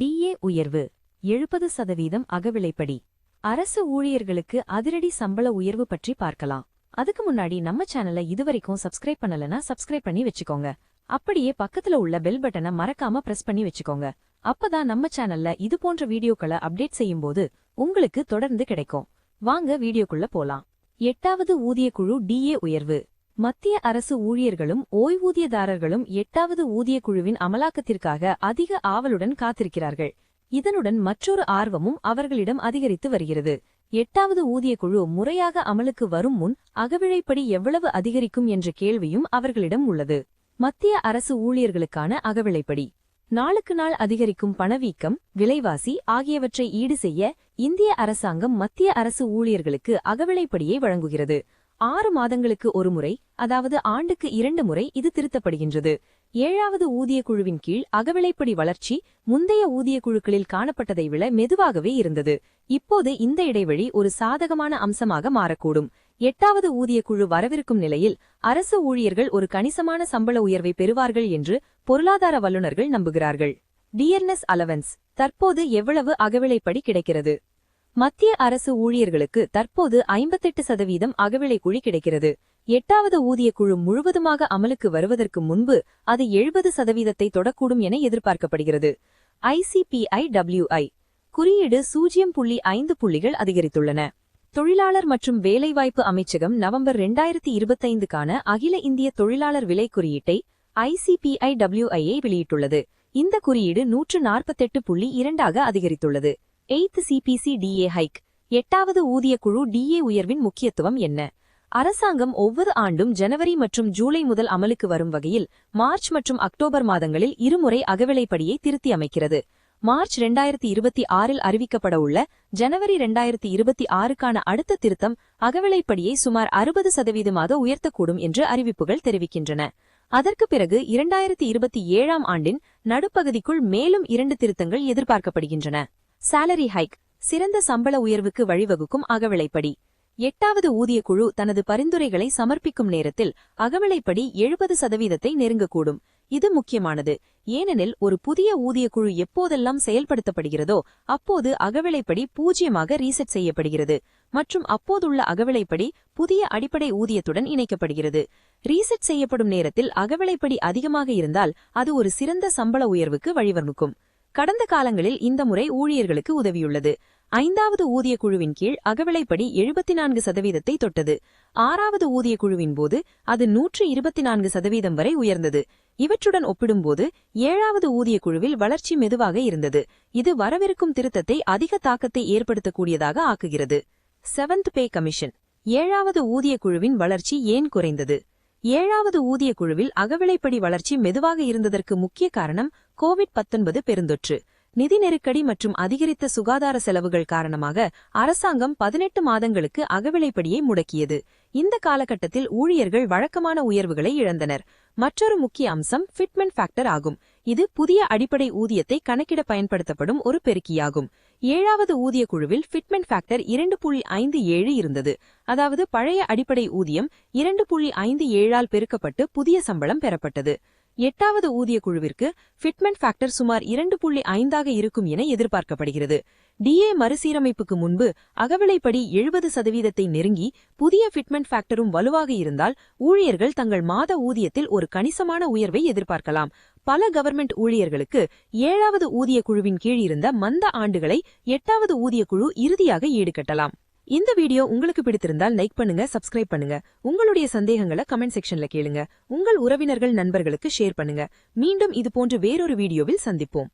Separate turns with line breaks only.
DA உயர்வு எழுபது சதவீதம் அகவிலைப்படி. அரசு ஊழியர்களுக்கு அதிரடி சம்பள உயர்வு பற்றி பார்க்கலாம். அதுக்கு முன்னாடி நம்ம சேனலை இதுவரைக்கும் சப்ஸ்கிரைப் பண்ணலனா சப்ஸ்கிரைப் பண்ணி வச்சுக்கோங்க. அப்படியே பக்கத்துல உள்ள பெல் பட்டனை மறக்காம பிரஸ் பண்ணி வச்சுக்கோங்க. அப்பதான் நம்ம சேனல்ல இது போன்ற வீடியோக்களை அப்டேட் செய்யும்போது உங்களுக்கு தொடர்ந்து கிடைக்கும். வாங்க வீடியோக்குள்ள போலாம். எட்டாவது ஊதியக்குழு டிஏ உயர்வு மத்திய அரசு ஊழியர்களும் ஓய்வூதியதாரர்களும் எட்டாவது ஊதிய குழுவின் அமலாக்கத்திற்காக அதிக ஆவலுடன் காத்திருக்கிறார்கள். இதனுடன் மற்றொரு ஆர்வமும் அவர்களிடம் அதிகரித்து வருகிறது. எட்டாவது ஊதியக்குழு முறையாக அமலுக்கு வரும் முன் அகவிழைப்படி எவ்வளவு அதிகரிக்கும் என்ற கேள்வியும் அவர்களிடம் உள்ளது. மத்திய அரசு ஊழியர்களுக்கான அகவிழைப்படி நாளுக்கு நாள் அதிகரிக்கும் பணவீக்கம் விலைவாசி ஆகியவற்றை ஈடு செய்ய இந்திய அரசாங்கம் மத்திய அரசு ஊழியர்களுக்கு அகவிலைப்படியை வழங்குகிறது. ஆறு மாதங்களுக்கு ஒரு முறை அதாவது ஆண்டுக்கு இரண்டு முறை இது திருத்தப்படுகின்றது. ஏழாவது ஊதியக் குழுவின் கீழ் அகவிலைப்படி வளர்ச்சி முந்தைய ஊதியக் குழுக்களில் காணப்பட்டதை விட மெதுவாகவே இருந்தது. இப்போது இந்த இடைவெளி ஒரு சாதகமான அம்சமாக மாறக்கூடும். எட்டாவது ஊதியக் குழு வரவிருக்கும் நிலையில் அரசு ஊழியர்கள் ஒரு கணிசமான சம்பள உயர்வை பெறுவார்கள் என்று பொருளாதார வல்லுநர்கள் நம்புகிறார்கள். டியர்னஸ் அலவன்ஸ் தற்போது எவ்வளவு அகவிலைப்படி கிடைக்கிறது? மத்திய அரசு ஊழியர்களுக்கு தற்போது ஐம்பத்தெட்டு சதவீதம் அகவிலை குழி கிடைக்கிறது. எட்டாவது ஊதிய குழு முழுவதுமாக அமலுக்கு வருவதற்கு முன்பு அது எழுபது சதவீதத்தை தொடக்கூடும் என எதிர்பார்க்கப்படுகிறது. ஐசிபிஐ டபிள்யூஐ குறியீடு சூஜ்யம் புள்ளி ஐந்து புள்ளிகள் அதிகரித்துள்ளன. தொழிலாளர் மற்றும் வேலைவாய்ப்பு அமைச்சகம் நவம்பர் இரண்டாயிரத்தி இருபத்தைந்துக்கான அகில இந்திய தொழிலாளர் விலை குறியீட்டை ஐசிபிஐ டபிள்யூஐயை வெளியிட்டுள்ளது. இந்த குறியீடு நூற்று நாற்பத்தெட்டு புள்ளி இரண்டாக அதிகரித்துள்ளது. Eighth CPC DA hike. எட்டாவது ஊதியக்குழு டிஏ உயர்வின் முக்கியத்துவம் என்ன? அரசாங்கம் ஒவ்வொரு ஆண்டும் ஜனவரி மற்றும் ஜூலை முதல் அமலுக்கு வரும் வகையில் மார்ச் மற்றும் அக்டோபர் மாதங்களில் இருமுறை அகவிலைப்படியை திருத்தி அமைக்கிறது. மார்ச் இரண்டாயிரத்தி இருபத்தி ஆறில் அறிவிக்கப்பட உள்ள ஜனவரி இரண்டாயிரத்தி இருபத்தி ஆறுக்கான அடுத்த திருத்தம் அகவிலைப்படியை சுமார் அறுபது சதவீதமாக உயர்த்தக்கூடும் என்று அறிவிப்புகள் தெரிவிக்கின்றன. அதற்கு பிறகு இரண்டாயிரத்தி இருபத்தி ஏழாம் ஆண்டின் நடுப்பகுதிக்குள் மேலும் இரண்டு திருத்தங்கள் எதிர்பார்க்கப்படுகின்றன. சாலரி ஹைக் சிறந்த சம்பள உயர்வுக்கு வழிவகுக்கும் அகவிலைப்படி. எட்டாவது ஊதியக்குழு தனது பரிந்துரைகளை சமர்ப்பிக்கும் நேரத்தில் அகவிலைப்படி எழுபது சதவீதத்தை நெருங்கக்கூடும். இது முக்கியமானது. ஏனெனில் ஒரு புதிய ஊதியக்குழு எப்போதெல்லாம் செயல்படுத்தப்படுகிறதோ அப்போது அகவிலைப்படி பூஜ்யமாக ரீசெட் செய்யப்படுகிறது மற்றும் அப்போதுள்ள அகவிலைப்படி புதிய அடிப்படை ஊதியத்துடன் இணைக்கப்படுகிறது. ரீசெட் செய்யப்படும் நேரத்தில் அகவிலைப்படி அதிகமாக இருந்தால் அது ஒரு சிறந்த சம்பள உயர்வுக்கு வழிவகுக்கும். கடந்த காலங்களில் இந்த முறை ஊழியர்களுக்கு உதவியுள்ளது. ஐந்தாவது ஊதிய குழுவின் கீழ் அகவிலைப்படி எழுபத்தி நான்கு சதவீதத்தை தொட்டது. ஆறாவது ஊதிய குழுவின் போது அது நூற்று இருபத்தி நான்கு சதவீதம் வரை உயர்ந்தது. இவற்றுடன் ஒப்பிடும்போது ஏழாவது ஊதிய குழுவில் வளர்ச்சி மெதுவாக இருந்தது. இது வரவிருக்கும் திருத்தத்தை அதிக தாக்கத்தை ஏற்படுத்தக்கூடியதாக ஆக்குகிறது. Seventh pay commission. ஏழாவது ஊதிய குழுவின் வளர்ச்சி ஏன் குறைந்தது? ஏழாவது ஊதிய குழுவில் அகவிலைப்படி வளர்ச்சி மெதுவாக இருந்ததற்கு முக்கிய காரணம் கோவிட் பத்தொன்பது பெருந்தொற்று. நிதி நெருக்கடி மற்றும் அதிகரித்த சுகாதார செலவுகள் காரணமாக அரசாங்கம் பதினெட்டு மாதங்களுக்கு அகவிலைப்படியை முடக்கியது. இந்த காலகட்டத்தில் ஊழியர்கள் வழக்கமான உயர்வுகளை இழந்தனர். மற்றொரு முக்கிய அம்சம் ஃபிட்மென்ட் ஃபேக்டர் ஆகும். இது புதிய அடிப்படை ஊதியத்தை கணக்கிட பயன்படுத்தப்படும் ஒரு பெருக்கியாகும். ஏழாவது ஊதிய குழுவில் ஃபிட்மென்ட் ஃபேக்டர் இரண்டு புள்ளி ஐந்து ஏழு இருந்தது. அதாவது பழைய அடிப்படை ஊதியம் இரண்டு புள்ளி ஐந்து ஏழால் பெருக்கப்பட்டு புதிய சம்பளம் பெறப்பட்டது. எட்டாவது ஊதிய குழுவிற்கு ஃபிட்மெண்ட் ஃபேக்டர் சுமார் இரண்டு புள்ளி ஐந்தாக இருக்கும் என எதிர்பார்க்கப்படுகிறது. டிஏ மறுசீரமைப்புக்கு முன்பு அகவிலைப்படி எழுபது சதவீதத்தை நெருங்கி புதிய ஃபிட்மெண்ட் ஃபேக்டரும் வலுவாக இருந்தால் ஊழியர்கள் தங்கள் மாத ஊதியத்தில் ஒரு கணிசமான உயர்வை எதிர்பார்க்கலாம். பல கவர்மெண்ட் ஊழியர்களுக்கு ஏழாவது ஊதிய குழுவின் கீழ் இருந்த மந்த ஆண்டுகளை எட்டாவது ஊதிய குழு இறுதியாக ஈடுகட்டலாம். இந்த வீடியோ உங்களுக்கு பிடித்திருந்தால் லைக் பண்ணுங்க சப்ஸ்கிரைப் பண்ணுங்க. உங்களுடைய சந்தேகங்களை கமெண்ட் செக்ஷன்ல கேளுங்க. உங்கள் உறவினர்கள் நண்பர்களுக்கு ஷேர் பண்ணுங்க. மீண்டும் இது போன்ற வேறொரு வீடியோவில் சந்திப்போம்.